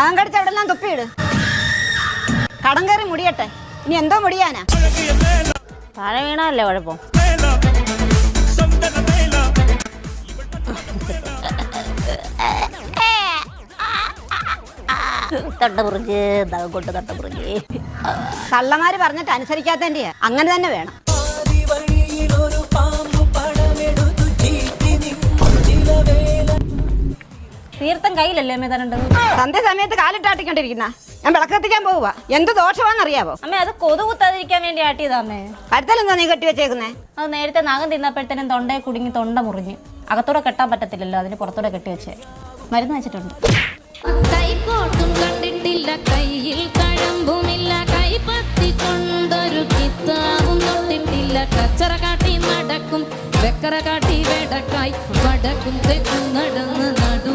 നാം കടിച്ച് എവിടെല്ലാം തുപ്പിയിട്. കടം കയറി മുടിയട്ടെ. ഇനി എന്തോ മുടിയാനാ. താഴെ വീണല്ലേ കുഴപ്പം? തട്ടമുറിഞ്ഞ് ദാഹം കൊണ്ട് തട്ടമുറിഞ്ഞ് കള്ളമാര് പറഞ്ഞിട്ട് അനുസരിക്കാത്തതിന്റെയാ. അങ്ങനെ തന്നെ വേണം. തീർത്ഥം കയ്യിലല്ലേ അമ്മേ തരണ്ടത്? സന്ധ്യസമയത്ത് കാലിട്ടാട്ടിക്കൊണ്ടിരിക്കുന്ന. ഞാൻ വിളക്കത്തിക്കാൻ പോവുക എന്ത് ദോഷമാണെന്നറിയാവോ? അമ്മ അത് കൊതുകുത്താതിരിക്കാൻ വേണ്ടി ആട്ടിയതാ അമ്മേ. കരുത്തലെന്താ നീ കെട്ടി വെച്ചേക്കുന്നേ? അത് നേരത്തെ നഖം തിന്നപ്പോഴത്തേനും തൊണ്ടയെ കുടുങ്ങി തൊണ്ട മുറിഞ്ഞ്. അകത്തൂടെ കെട്ടാൻ പറ്റത്തില്ലല്ലോ അതിന് പുറത്തൂടെ കെട്ടി വെച്ചേ. മരുന്ന് വെച്ചിട്ടുണ്ട്. കൈക്കോട്ടും കണ്ടിട്ടില്ല കയ്യിൽ കഴമ്പുമില്ല. കൈപ്പത്തി കൊണ്ടൊരു കിത്താവും തൊട്ടിട്ടില്ല. കച്ചറ കാട്ടി നടക്കും വെക്കറ കാട്ടി വെടക്കായി. വടക്കും തെക്കും നടന്ന് നടു